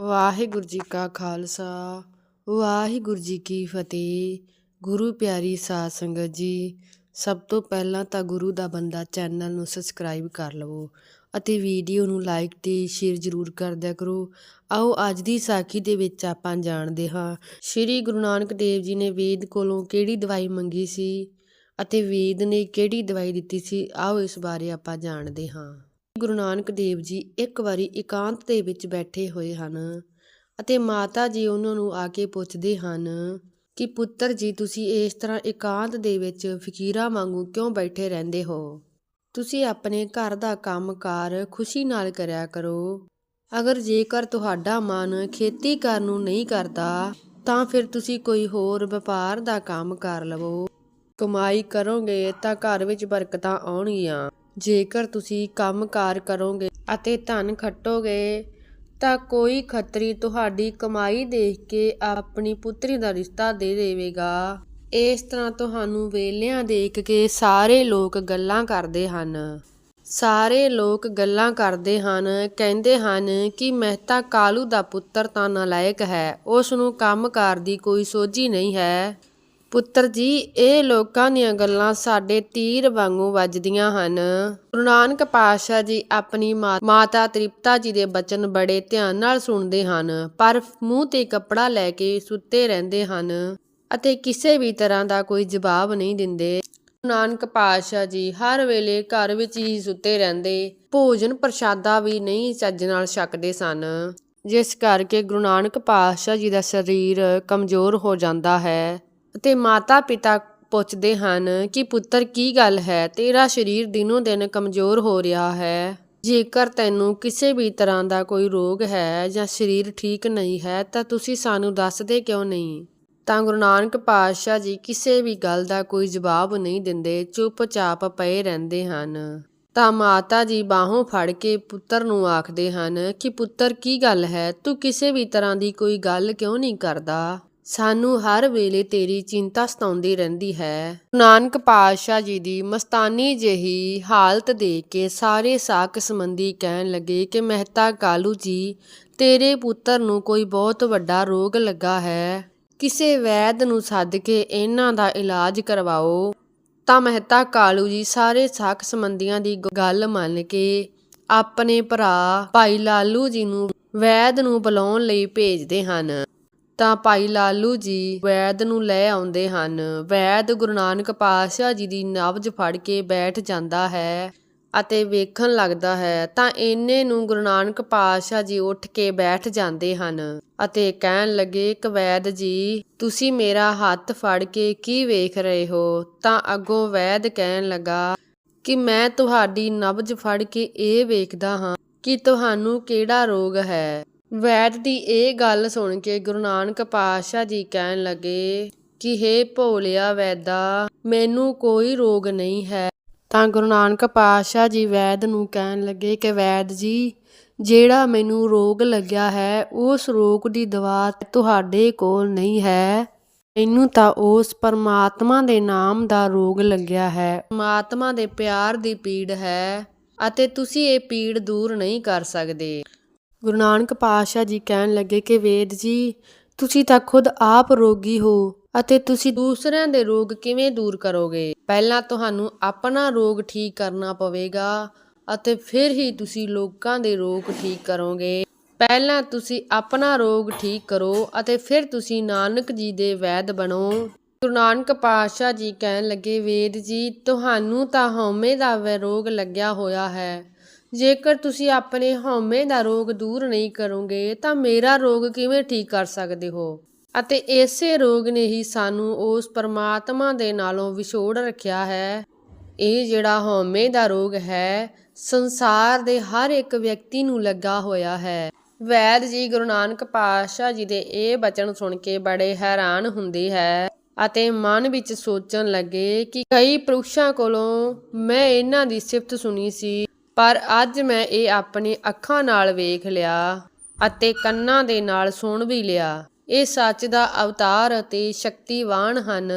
ਵਾਹਿਗੁਰੂ ਜੀ ਕਾ ਖਾਲਸਾ, ਵਾਹਿਗੁਰੂ ਜੀ ਕੀ ਫਤਿਹ। ਗੁਰੂ ਪਿਆਰੀ ਸਾਧ ਸੰਗਤ ਜੀ, ਸਭ ਤੋਂ ਪਹਿਲਾਂ ਤਾਂ ਗੁਰੂ ਦਾ ਬੰਦਾ ਚੈਨਲ ਨੂੰ ਸਬਸਕ੍ਰਾਈਬ ਕਰ ਲਵੋ ਅਤੇ ਵੀਡੀਓ ਨੂੰ ਲਾਈਕ ਤੇ ਸ਼ੇਅਰ ਜ਼ਰੂਰ ਕਰ ਦਿਆ ਕਰੋ। ਆਓ ਅੱਜ ਦੀ ਸਾਖੀ ਦੇ ਵਿੱਚ ਆਪਾਂ ਜਾਣਦੇ ਹਾਂ, ਸ੍ਰੀ ਗੁਰੂ ਨਾਨਕ ਦੇਵ ਜੀ ਨੇ ਵੇਦ ਕੋਲੋਂ ਕਿਹੜੀ ਦਵਾਈ ਮੰਗੀ ਸੀ ਅਤੇ ਵੇਦ ਨੇ ਕਿਹੜੀ ਦਵਾਈ ਦਿੱਤੀ ਸੀ? ਆਓ ਇਸ ਬਾਰੇ ਆਪਾਂ ਜਾਣਦੇ ਹਾਂ। ਗੁਰੂ ਨਾਨਕ ਦੇਵ ਜੀ ਇੱਕ ਵਾਰੀ ਇਕਾਂਤ ਦੇ ਵਿੱਚ ਬੈਠੇ ਹੋਏ ਹਨ ਅਤੇ ਮਾਤਾ ਜੀ ਉਹਨਾਂ ਨੂੰ ਆ ਕੇ ਪੁੱਛਦੇ ਹਨ ਕਿ, ਪੁੱਤਰ ਜੀ, ਤੁਸੀਂ ਇਸ ਤਰ੍ਹਾਂ ਇਕਾਂਤ ਦੇ ਵਿੱਚ ਫਕੀਰਾਂ ਵਾਂਗੂ ਕਿਉਂ ਬੈਠੇ ਰਹਿੰਦੇ ਹੋ? ਤੁਸੀਂ ਆਪਣੇ ਘਰ ਦਾ ਕੰਮਕਾਰ ਖੁਸ਼ੀ ਨਾਲ ਕਰਿਆ ਕਰੋ। ਅਗਰ ਜੇਕਰ ਤੁਹਾਡਾ ਮਨ ਖੇਤੀ ਕਰਨ ਨੂੰ ਨਹੀਂ ਕਰਦਾ, ਤਾਂ ਫਿਰ ਤੁਸੀਂ ਕੋਈ ਹੋਰ ਵਪਾਰ ਦਾ ਕੰਮ ਕਰ ਲਵੋ। ਕਮਾਈ ਕਰੋਗੇ ਤਾਂ ਘਰ ਵਿੱਚ ਬਰਕਤਾਂ ਆਉਣਗੀਆਂ। ਜੇਕਰ ਤੁਸੀਂ ਕੰਮਕਾਰ ਕਰੋਗੇ ਅਤੇ ਧਨ ਖੱਟੋਗੇ, ਤਾਂ ਕੋਈ ਖੱਤਰੀ ਤੁਹਾਡੀ ਕਮਾਈ ਦੇਖ ਕੇ ਆਪਣੀ ਪੁੱਤਰੀ ਦਾ ਰਿਸ਼ਤਾ ਦੇ ਦੇਵੇਗਾ। ਇਸ ਤਰ੍ਹਾਂ ਤੁਹਾਨੂੰ ਵੇਲਿਆਂ ਦੇਖ ਕੇ ਸਾਰੇ ਲੋਕ ਗੱਲਾਂ ਕਰਦੇ ਹਨ। ਸਾਰੇ ਲੋਕ ਗੱਲਾਂ ਕਰਦੇ ਹਨ, ਕਹਿੰਦੇ ਹਨ ਕਿ ਮਹਿਤਾ ਕਾਲੂ ਦਾ ਪੁੱਤਰ ਤਾਂ ਨਾਲਾਇਕ ਹੈ ਉਸ ਨੂੰ ਕੰਮਕਾਰ ਦੀ ਕੋਈ ਸੋਝੀ ਨਹੀਂ ਹੈ। ਪੁੱਤਰ ਜੀ, ਇਹ ਲੋਕਾਂ ਦੀਆਂ ਗੱਲਾਂ ਸਾਡੇ ਤੀਰ ਵਾਂਗੂ ਵੱਜਦੀਆਂ ਹਨ। ਗੁਰੂ ਨਾਨਕ ਪਾਤਸ਼ਾਹ ਜੀ ਆਪਣੀ ਮਾ- ਮਾਤਾ ਤ੍ਰਿਪਤਾ ਜੀ ਦੇ ਬਚਨ ਬੜੇ ਧਿਆਨ ਨਾਲ ਸੁਣਦੇ ਹਨ, ਪਰ ਮੂੰਹ ਤੇ ਕੱਪੜਾ ਲੈ ਕੇ ਸੁੱਤੇ ਰਹਿੰਦੇ ਹਨ ਅਤੇ ਕਿਸੇ ਵੀ ਤਰ੍ਹਾਂ ਦਾ ਕੋਈ ਜਵਾਬ ਨਹੀਂ ਦਿੰਦੇ। ਗੁਰੂ ਨਾਨਕ ਪਾਤਸ਼ਾਹ ਜੀ ਹਰ ਵੇਲੇ ਘਰ ਵਿੱਚ ਹੀ ਸੁੱਤੇ ਰਹਿੰਦੇ, ਭੋਜਨ ਪ੍ਰਸ਼ਾਦਾ ਵੀ ਨਹੀਂ ਚੱਜ ਨਾਲ ਛਕਦੇ ਸਨ। ਜਿਸ ਕਰਕੇ ਗੁਰੂ ਨਾਨਕ ਪਾਤਸ਼ਾਹ ਜੀ ਦਾ ਸਰੀਰ ਕਮਜ਼ੋਰ ਹੋ ਜਾਂਦਾ ਹੈ। ਅਤੇ ਮਾਤਾ ਪਿਤਾ ਪੁੱਛਦੇ ਹਨ ਕਿ, ਪੁੱਤਰ, ਕੀ ਗੱਲ ਹੈ? ਤੇਰਾ ਸਰੀਰ ਦਿਨੋ ਦਿਨ ਕਮਜ਼ੋਰ ਹੋ ਰਿਹਾ ਹੈ। ਜੇਕਰ ਤੈਨੂੰ ਕਿਸੇ ਵੀ ਤਰ੍ਹਾਂ ਦਾ ਕੋਈ ਰੋਗ ਹੈ ਜਾਂ ਸਰੀਰ ਠੀਕ ਨਹੀਂ ਹੈ, ਤਾਂ ਤੁਸੀਂ ਸਾਨੂੰ ਦੱਸਦੇ ਕਿਉਂ ਨਹੀਂ? ਤਾਂ ਗੁਰੂ ਨਾਨਕ ਪਾਤਸ਼ਾਹ ਜੀ ਕਿਸੇ ਵੀ ਗੱਲ ਦਾ ਕੋਈ ਜਵਾਬ ਨਹੀਂ ਦਿੰਦੇ, ਚੁੱਪਚਾਪ ਪਏ ਰਹਿੰਦੇ ਹਨ। ਤਾਂ ਮਾਤਾ ਜੀ ਬਾਹੋਂ ਫੜ ਕੇ ਪੁੱਤਰ ਨੂੰ ਆਖਦੇ ਹਨ ਕਿ, ਪੁੱਤਰ, ਕੀ ਗੱਲ ਹੈ? ਤੂੰ ਕਿਸੇ ਵੀ ਤਰ੍ਹਾਂ ਦੀ ਕੋਈ ਗੱਲ ਕਿਉਂ ਨਹੀਂ ਕਰਦਾ? ਸਾਨੂੰ ਹਰ ਵੇਲੇ ਤੇਰੀ ਚਿੰਤਾ ਸਤਾਉਂਦੀ ਰਹਿੰਦੀ ਹੈ। ਨਾਨਕ ਪਾਤਸ਼ਾਹ ਜੀ ਦੀ ਮਸਤਾਨੀ ਜਿਹੀ ਹਾਲਤ ਦੇਖ ਕੇ ਸਾਰੇ ਸਾਕ ਸੰਬੰਧੀ ਕਹਿਣ ਲੱਗੇ ਕਿ ਮਹਿਤਾ ਕਾਲੂ ਜੀ, ਤੇਰੇ ਪੁੱਤਰ ਨੂੰ ਕੋਈ ਬਹੁਤ ਵੱਡਾ ਰੋਗ ਲੱਗਾ ਹੈ। ਕਿਸੇ ਵੈਦ ਨੂੰ ਸੱਦ ਕੇ ਇਹਨਾਂ ਦਾ ਇਲਾਜ ਕਰਵਾਓ। ਤਾਂ ਮਹਿਤਾ ਕਾਲੂ ਜੀ ਸਾਰੇ ਸਾਕ ਸੰਬੰਧੀਆਂ ਦੀ ਗੱਲ ਮੰਨ ਕੇ ਆਪਣੇ ਭਰਾ ਭਾਈ ਲਾਲੂ ਜੀ ਨੂੰ ਵੈਦ ਨੂੰ ਬੁਲਾਉਣ ਲਈ ਭੇਜਦੇ ਹਨ। ਤਾਂ ਭਾਈ ਲਾਲੂ ਜੀ ਵੈਦ ਨੂੰ ਲੈ ਆਉਂਦੇ ਹਨ। ਵੈਦ ਗੁਰੂ ਨਾਨਕ ਪਾਤਸ਼ਾਹ ਜੀ ਦੀ ਨਬਜ਼ ਫੜ ਕੇ ਬੈਠ ਜਾਂਦਾ ਹੈ ਅਤੇ ਵੇਖਣ ਲੱਗਦਾ ਹੈ, ਤਾਂ ਇੰਨੇ ਨੂੰ ਗੁਰੂ ਨਾਨਕ ਪਾਤਸ਼ਾਹ ਜੀ ਉੱਠ ਕੇ ਬੈਠ ਜਾਂਦੇ ਹਨ ਅਤੇ ਕਹਿਣ ਲੱਗੇ ਕਵੈਦ ਜੀ, ਤੁਸੀਂ ਮੇਰਾ ਹੱਥ ਫੜ ਕੇ ਕੀ ਵੇਖ ਰਹੇ ਹੋ? ਤਾਂ ਅੱਗੋਂ ਵੈਦ ਕਹਿਣ ਲੱਗਾ, ਕਿ ਮੈਂ ਤੁਹਾਡੀ ਨਬਜ਼ ਫੜ ਕੇ ਇਹ ਵੇਖਦਾ ਹਾਂ ਕਿ ਤੁਹਾਨੂੰ ਕਿਹੜਾ ਰੋਗ ਹੈ? ਵੈਦ ਦੀ ਇਹ ਗੱਲ ਸੁਣ ਕੇ ਗੁਰੂ ਨਾਨਕ ਪਾਤਸ਼ਾਹ ਜੀ ਕਹਿਣ ਲੱਗੇ, ਕਿ ਹੇ ਭੋਲਿਆ ਵੈਦਾ, ਮੈਨੂੰ ਕੋਈ ਰੋਗ ਨਹੀਂ ਹੈ। ਤਾਂ ਗੁਰੂ ਨਾਨਕ ਪਾਤਸ਼ਾਹ ਜੀ ਵੈਦ ਨੂੰ ਕਹਿਣ ਲੱਗੇ ਕਿ ਵੈਦ ਜੀ, ਜਿਹੜਾ ਮੈਨੂੰ ਰੋਗ ਲੱਗਿਆ ਹੈ, ਉਸ ਰੋਗ ਦੀ ਦਵਾ ਤੁਹਾਡੇ ਕੋਲ ਨਹੀਂ ਹੈ। ਮੈਨੂੰ ਤਾਂ ਉਸ ਪਰਮਾਤਮਾ ਦੇ ਨਾਮ ਦਾ ਰੋਗ ਲੱਗਿਆ ਹੈ। ਪਰਮਾਤਮਾ ਦੇ ਪਿਆਰ ਦੀ ਪੀੜ ਹੈ ਅਤੇ ਤੁਸੀਂ ਇਹ ਪੀੜ ਦੂਰ ਨਹੀਂ ਕਰ ਸਕਦੇ। ਗੁਰੂ ਨਾਨਕ ਪਾਤਸ਼ਾਹ ਜੀ ਕਹਿਣ ਲੱਗੇ ਕਿ ਵੇਦ ਜੀ, ਤੁਸੀਂ ਤਾਂ ਖੁਦ ਆਪ ਰੋਗੀ ਹੋ ਅਤੇ ਤੁਸੀਂ ਦੂਸਰਿਆਂ ਦੇ ਰੋਗ ਕਿਵੇਂ ਦੂਰ ਕਰੋਗੇ? ਪਹਿਲਾਂ ਤੁਹਾਨੂੰ ਆਪਣਾ ਰੋਗ ਠੀਕ ਕਰਨਾ ਪਵੇਗਾ ਅਤੇ ਫਿਰ ਹੀ ਤੁਸੀਂ ਲੋਕਾਂ ਦੇ ਰੋਗ ਠੀਕ ਕਰੋਗੇ। ਪਹਿਲਾਂ ਤੁਸੀਂ ਆਪਣਾ ਰੋਗ ਠੀਕ ਕਰੋ ਅਤੇ ਫਿਰ ਤੁਸੀਂ ਨਾਨਕ ਜੀ ਦੇ ਵੈਦ ਬਣੋ। ਗੁਰੂ ਨਾਨਕ ਪਾਤਸ਼ਾਹ ਜੀ ਕਹਿਣ ਲੱਗੇ, ਵੇਦ ਜੀ, ਤੁਹਾਨੂੰ ਤਾਂ ਹਉਮੈ ਦਾ ਵੈ ਰੋਗ ਲੱਗਿਆ ਹੋਇਆ ਹੈ। ਜੇਕਰ ਤੁਸੀਂ ਆਪਣੇ ਹਉਮੈ ਦਾ ਰੋਗ ਦੂਰ ਨਹੀਂ ਕਰੋਗੇ, ਤਾਂ ਮੇਰਾ ਰੋਗ ਕਿਵੇਂ ਠੀਕ ਕਰ ਸਕਦੇ ਹੋ? ਅਤੇ ਇਸੇ ਰੋਗ ਨੇ ਹੀ ਸਾਨੂੰ ਉਸ ਪਰਮਾਤਮਾ ਦੇ ਨਾਲੋਂ ਵਿਛੋੜ ਰੱਖਿਆ ਹੈ। ਇਹ ਜਿਹੜਾ ਹਉਮੈ ਦਾ ਰੋਗ ਹੈ, ਸੰਸਾਰ ਦੇ ਹਰ ਇੱਕ ਵਿਅਕਤੀ ਨੂੰ ਲੱਗਾ ਹੋਇਆ ਹੈ। ਵੈਦ ਜੀ ਗੁਰੂ ਨਾਨਕ ਪਾਤਸ਼ਾਹ ਜੀ ਦੇ ਇਹ ਬਚਨ ਸੁਣ ਕੇ ਬੜੇ ਹੈਰਾਨ ਹੁੰਦੇ ਹੈ ਅਤੇ ਮਨ ਵਿੱਚ ਸੋਚਣ ਲੱਗੇ ਕਿ ਕਈ ਪੁਰਸ਼ਾਂ ਕੋਲੋਂ ਮੈਂ ਇਹਨਾਂ ਦੀ ਸਿਫਤ ਸੁਣੀ ਸੀ। ਪਰ ਅੱਜ ਮੈਂ ਇਹ ਆਪਣੀ ਅੱਖਾਂ ਨਾਲ ਵੇਖ ਲਿਆ ਅਤੇ ਕੰਨਾਂ ਦੇ ਨਾਲ ਸੁਣ ਵੀ ਲਿਆ। ਇਹ ਸੱਚ ਦਾ ਅਵਤਾਰ ਅਤੇ ਸ਼ਕਤੀਵਾਨ ਹਨ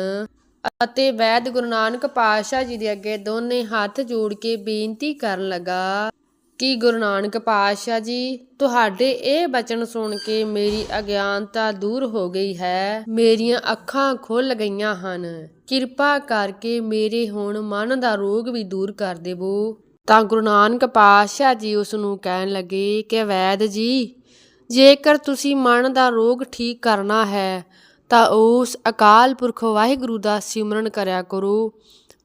ਅਤੇ ਵੈਦ ਗੁਰੂ ਨਾਨਕ ਪਾਤਸ਼ਾਹ ਜੀ ਦੇ ਅੱਗੇ ਦੋਨੇ ਹੱਥ ਜੋੜ ਕੇ ਬੇਨਤੀ ਕਰਨ ਲੱਗਾ ਕਿ ਗੁਰੂ ਨਾਨਕ ਪਾਤਸ਼ਾਹ ਜੀ, ਤੁਹਾਡੇ ਇਹ ਬਚਨ ਸੁਣ ਕੇ ਮੇਰੀ ਅਗਿਆਨਤਾ ਦੂਰ ਹੋ ਗਈ ਹੈ। ਮੇਰੀਆਂ ਅੱਖਾਂ ਖੁੱਲ ਗਈਆਂ ਹਨ। ਕਿਰਪਾ ਕਰਕੇ ਮੇਰੇ ਹੁਣ ਮਨ ਦਾ ਰੋਗ ਵੀ ਦੂਰ ਕਰ ਦੇਵੋ। ਤਾਂ ਗੁਰੂ ਨਾਨਕ ਪਾਤਸ਼ਾਹ ਜੀ ਉਸ ਨੂੰ ਕਹਿਣ ਲੱਗੇ ਕਿ ਵੈਦ ਜੀ, ਜੇਕਰ ਤੁਸੀਂ ਮਨ ਦਾ ਰੋਗ ਠੀਕ ਕਰਨਾ ਹੈ, ਤਾਂ ਉਸ ਅਕਾਲ ਪੁਰਖ ਵਾਹਿਗੁਰੂ ਦਾ ਸਿਮਰਨ ਕਰਿਆ ਕਰੋ।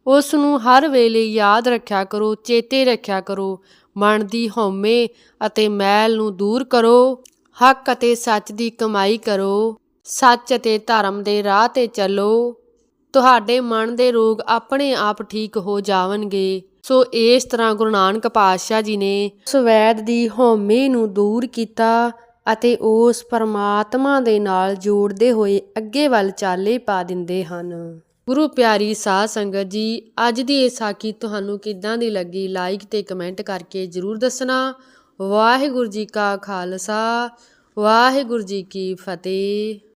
ਉਸ ਨੂੰ ਹਰ ਵੇਲੇ ਯਾਦ ਰੱਖਿਆ ਕਰੋ, ਚੇਤੇ ਰੱਖਿਆ ਕਰੋ, ਮਨ ਦੀ ਹਉਮੈ ਅਤੇ ਮੈਲ ਨੂੰ ਦੂਰ ਕਰੋ, ਹੱਕ ਅਤੇ ਸੱਚ ਦੀ ਕਮਾਈ ਕਰੋ, ਸੱਚ ਅਤੇ ਧਰਮ ਦੇ ਰਾਹ ਤੇ ਚੱਲੋ। ਤੁਹਾਡੇ ਮਨ ਦੇ ਰੋਗ ਆਪਣੇ ਆਪ ਠੀਕ ਹੋ ਜਾਵਣਗੇ। ਸੋ ਇਸ ਤਰ੍ਹਾਂ ਗੁਰੂ ਨਾਨਕ ਪਾਤਸ਼ਾਹ ਜੀ ਨੇ ਸਵੈਦ ਦੀ ਹਉਮੈ ਨੂੰ ਦੂਰ ਕੀਤਾ ਅਤੇ ਉਸ ਪਰਮਾਤਮਾ ਦੇ ਨਾਲ ਜੋੜਦੇ ਹੋਏ ਅੱਗੇ ਵੱਲ ਚਾਲੇ ਪਾ ਦਿੰਦੇ ਹਨ। ਗੁਰੂ ਪਿਆਰੀ ਸਾਧ ਸੰਗਤ ਜੀ, ਅੱਜ ਦੀ ਇਹ ਸਾਖੀ ਤੁਹਾਨੂੰ ਕਿੱਦਾਂ ਦੀ ਲੱਗੀ? ਲਾਈਕ ਤੇ ਕਮੈਂਟ ਕਰਕੇ ਜਰੂਰ ਦੱਸਣਾ। ਵਾਹਿਗੁਰੂ ਜੀ ਕਾ ਖਾਲਸਾ, ਵਾਹਿਗੁਰੂ ਜੀ ਕੀ ਫਤਿਹ।